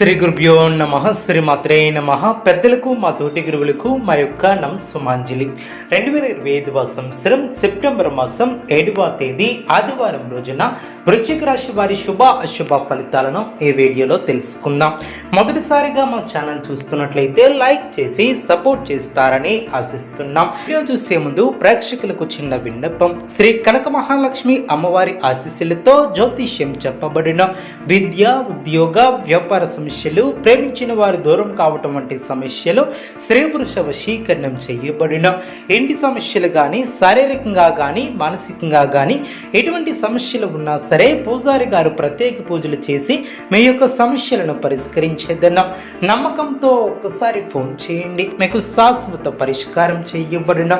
శ్రీ గురుభ్యో నమ శ్రీ మాత్రే నమ. పెద్దలకు మా తోటి గురువులకు మా యొక్క నమస్సుమాంజలి రెండు వేల ఇరవై ఐదు సంవత్సరం సెప్టెంబర్ మాసం ఏడవ తేదీ ఆదివారం రోజున వృశ్చిక రాశి వారి శుభ అశుభ ఫలితాలను ఈ వీడియోలో తెలుసుకుందాం. మొదటిసారిగా మా ఛానల్ చూస్తున్నట్లయితే లైక్ చేసి సపోర్ట్ చేస్తారని ఆశిస్తున్నాం. వీడియో చూసే ముందు ప్రేక్షకులకు చిన్న విన్నపం. శ్రీ కనక మహాలక్ష్మి అమ్మవారి ఆశీస్సులతో జ్యోతిష్యం చెప్పబడిన విద్య ఉద్యోగ వ్యాపార సమస్యలు ప్రేమించిన వారు దూరం కావటం వంటి సమస్యలు స్త్రీ పురుష వశీకరణం చేయబడిన. ఇంటి సమస్యలు కానీ శారీరకంగా కానీ మానసికంగా కానీ ఎటువంటి సమస్యలు ఉన్నా సరే పూజారి గారు ప్రత్యేక పూజలు చేసి మీ యొక్క సమస్యలను పరిష్కరించేదన్నాం నమ్మకంతో ఒక్కసారి ఫోన్ చేయండి. మీకు శాశ్వత పరిష్కారం చేయబడిన.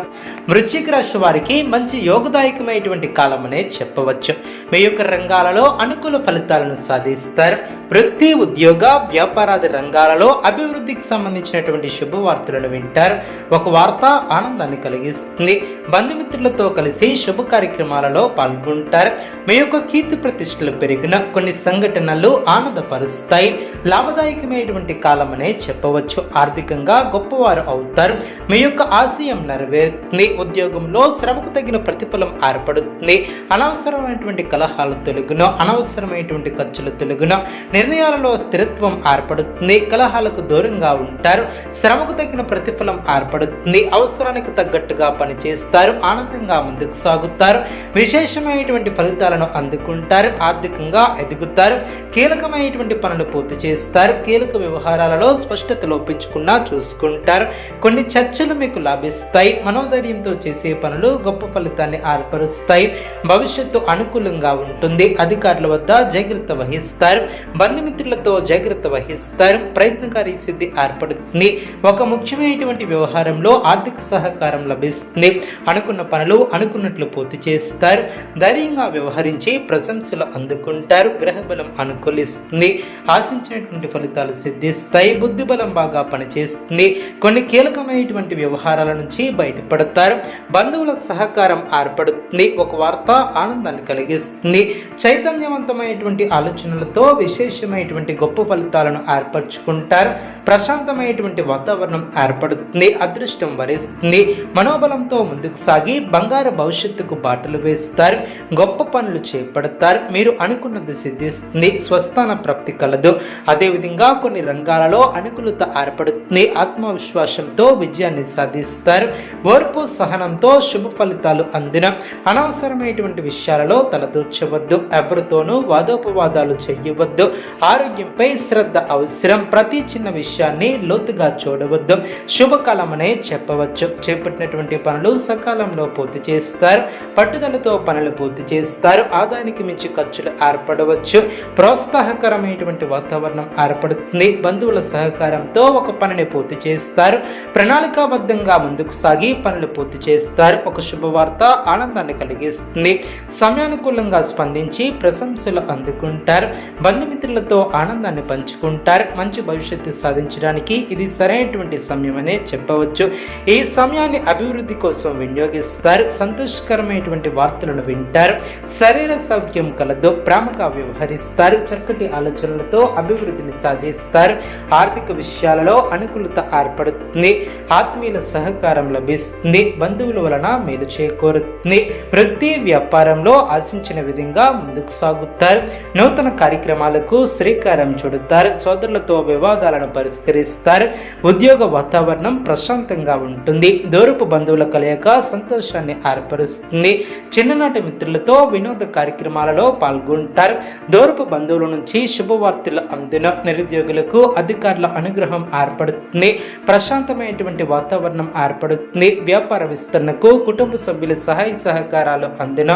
వృశ్చిక రాశి వారికి మంచి యోగదాయకమైనటువంటి కాలం అనే చెప్పవచ్చు. మీ యొక్క రంగాలలో అనుకూల ఫలితాలను సాధిస్తారు. వృత్తి ఉద్యోగ వ్యాపారాది రంగాలలో అభివృద్ధికి సంబంధించినటువంటి శుభవార్తలను వింటారు. ఒక వార్త ఆనందాన్ని కలిగిస్తుంది. బంధుమిత్రులతో కలిసి శుభ కార్యక్రమాలలో పాల్గొంటారు. మీ యొక్క కీర్తి ప్రతిష్టలు పెరిగిన కొన్ని సంఘటనలు ఆనందపరుస్తాయి. లాభదాయకమైనటువంటి కాలం అనే చెప్పవచ్చు. ఆర్థికంగా గొప్పవారు అవుతారు. మీ యొక్క ఆశయం నెరవేరుతుంది. ఉద్యోగంలో శ్రమకు తగిన ప్రతిఫలం ఏర్పడుతుంది. అనవసరమైనటువంటి కలహాలు తొలగును అనవసరమైనటువంటి ఖర్చులు తొలగును నిర్ణయాలలో స్థిరత్వం ఏర్పడుతుంది. కలహాలకు దూరంగా ఉంటారు. శ్రమకు తగిన ప్రతిఫలం ఏర్పడుతుంది. అవసరానికి తగ్గట్టుగా పనిచేస్తారు. ఆనందంగా ముందుకు సాగుతారు. విశేషమైనటువంటి ఫలితాలను అందుకుంటారు. ఆర్థికంగా ఎదుగుతారు. కీలకమైనటువంటి పనులు పూర్తి చేస్తారు. కీలక వ్యవహారాలలో స్పష్టత లోపించకుండా చూసుకుంటారు. కొన్ని చర్చలు మీకు లాభిస్తాయి. మనోధైర్యంతో చేసే పనులు గొప్ప ఫలితాన్ని ఏర్పరుస్తాయి. భవిష్యత్తు అనుకూలంగా ఉంటుంది. అధికారుల వద్ద జాగ్రత్త వహిస్తారు. బంధుమిత్రులతో జాగ్రత్త వహిస్తారు. ప్రయత్నకారి సిద్ధి ఏర్పడుతుంది. ఒక ముఖ్యమైనటువంటి వ్యవహారంలో ఆర్థిక సహకారం లభిస్తుంది. అనుకున్న పనులు అనుకున్నట్లు పూర్తి చేస్తారు. ధైర్యంగా వ్యవహరించి ప్రశంసలు అందుకుంటారు. గ్రహబలం అనుకూలిస్తుంది. ఆశించినటువంటి ఫలితాలు సిద్ధిస్తాయి. బుద్ధి బలం బాగా పనిచేస్తుంది. కొన్ని కీలకమైనటువంటి వ్యవహారాల నుంచి బయటపడతారు. బంధువుల సహకారం ఏర్పడుతుంది. ఒక వార్త ఆనందాన్ని కలిగిస్తుంది. చైతన్యవంతమైనటువంటి ఆలోచనలతో విశేషమైనటువంటి గొప్ప ఫలితాలను ఏర్పరచుకుంటారు. ప్రశాంతమైనటువంటి వాతావరణం ఏర్పడుతుంది అదృష్టం వరిస్తుంది. మనోబలంతో ముందుకు సాగి బంగారు భవిష్యత్తుకు బాటలు వేస్తారు. గొప్ప పనులు చేపడతారు. మీరు అనుకున్నది సిద్ధిస్తుంది. స్వస్థాన ప్రాప్తి కలదు. అదేవిధంగా కొన్ని రంగాలలో అనుకూలత ఏర్పడుతుంది. ఆత్మవిశ్వాసంతో విజయాన్ని సాధిస్తారు. ఓర్పు సహనంతో శుభ ఫలితాలు అందిన అనవసరమైనటువంటి విషయాలలో తలదూర్చవద్దు. ఎవరితోనూ వాదోపవాదాలు చేయవద్దు. ఆరోగ్యంపై శ్రద్ధ అవసరం ప్రతి చిన్న విషయాన్ని లోతుగా చూడవద్దు. శుభకాలం అనే చెప్పవచ్చు. చేపట్టినటువంటి పనులు సకాలంలో పూర్తి చేస్తారు. పట్టుదలతో పనులు పూర్తి చేస్తారు. ఆదాయానికి మించి ఖర్చులు ఏర్పడవచ్చు. ప్రోత్సాహకరమైనటువంటి వాతావరణం ఏర్పడుతుంది. బంధువుల సహకారంతో ఒక పనిని పూర్తి చేస్తారు. ప్రణాళికాబద్ధంగా ముందుకు సాగి పనులు పూర్తి చేస్తారు. ఒక శుభవార్త ఆనందాన్ని కలిగిస్తుంది. సమయానుకూలంగా స్పందించి ప్రశంసలు అందుకుంటారు. బంధుమిత్రులతో ఆనందాన్ని పంచుకుంటారు. మంచి భవిష్యత్తు సాధించడానికి ఇది సరైనటువంటి సమయం అనే చెప్పవచ్చు. ఈ సమయాన్ని అభివృద్ధి కోసం వినియోగిస్తారు. సంతోషకరమైనటువంటి వార్తలను వింటారు. శరీర సౌఖ్యం కలదు. ప్రేమగా వ్యవహరిస్తారు. చక్కటి ఆలోచనలతో అభివృద్ధిని సాధిస్తారు. ఆర్థిక విషయాలలో అనుకూలత ఏర్పడుతుంది. ఆత్మీయుల సహకారం లభిస్తుంది. బంధువుల వలన మేలు చేకూరుతుంది. వృత్తి వ్యాపారంలో ఆశించిన విధంగా ముందుకు సాగుతారు. నూతన కార్యక్రమాలకు శ్రీకారం చుడతారు సోదరులతో వివాదాలను పరిష్కరిస్తారు ఉద్యోగ వాతావరణం ప్రశాంతంగా ఉంటుంది దూరపు బంధువుల కలయిక సంతోషాన్ని ఏర్పరుస్తుంది. చిన్ననాటి మిత్రులతో వినోద కార్యక్రమాలలో పాల్గొంటారు. దూరపు బంధువుల నుంచి శుభవార్తలు అందిన నిరుద్యోగులకు అధికారుల అనుగ్రహం ఏర్పడుతుంది ప్రశాంతమైనటువంటి వాతావరణం ఏర్పడుతుంది. వ్యాపార విస్తరణకు కుటుంబ సభ్యుల సహాయ సహకారాలు అందిన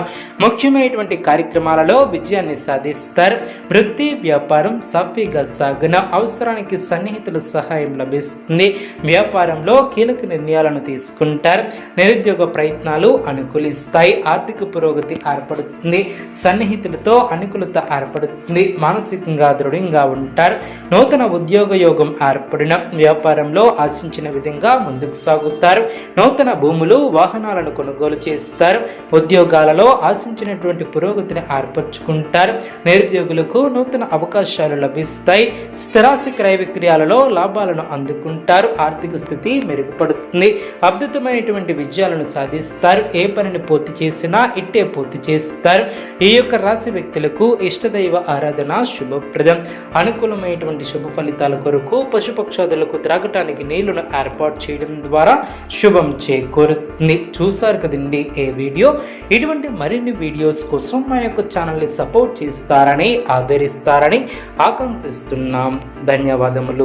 ముఖ్యమైనటువంటి కార్యక్రమాలలో విజయాన్ని సాధిస్తారు. వృత్తి వ్యాపారం సాఫీగా సాగున అవసరానికి సన్నిహితుల సహాయం లభిస్తుంది. వ్యాపారంలో కీలక నిర్ణయాలను తీసుకుంటారు. నిరుద్యోగ ప్రయత్నాలు అనుకూలిస్తాయి. ఆర్థిక పురోగతి ఏర్పడుతుంది. సన్నిహితులతో అనుకూలత ఏర్పడుతుంది. మానసికంగా దృఢంగా ఉంటారు. నూతన ఉద్యోగ యోగం ఏర్పడిన వ్యాపారంలో ఆశించిన విధంగా ముందుకు సాగుతారు. నూతన భూములు వాహనాలను కొనుగోలు చేస్తారు. ఉద్యోగాలలో ఆశించినటువంటి పురోగతిని ఏర్పరచుకుంటారు. నిరుద్యోగులకు నూతన అవకాశాలు లభిస్తాయి. పెరుగుతాయి స్థిరాస్తి క్రయ విక్రయాలలో లాభాలను అందుకుంటారు. ఆర్థిక స్థితి మెరుగుపడుతుంది. అద్భుతమైనటువంటి విజయాలను సాధిస్తారు. ఏ పనిని పూర్తి చేసినా ఇట్టే పూర్తి చేస్తారు. ఈ యొక్క రాశి వ్యక్తులకు ఇష్టదైవ ఆరాధన శుభప్రదం. అనుకూలమైనటువంటి శుభ ఫలితాల కొరకు పశుపక్షాదులకు త్రాగటానికి నీళ్ళను ఏర్పాటు చేయడం ద్వారా శుభం చేకూరుతుంది. చూశారు కదండి ఏ వీడియో? ఇటువంటి మరిన్ని వీడియోస్ కోసం మా యొక్క ఛానల్ని సపోర్ట్ చేస్తారని ఆదరిస్తారని ఆకాంక్షిస్తున్నాం ధన్యవాదములు.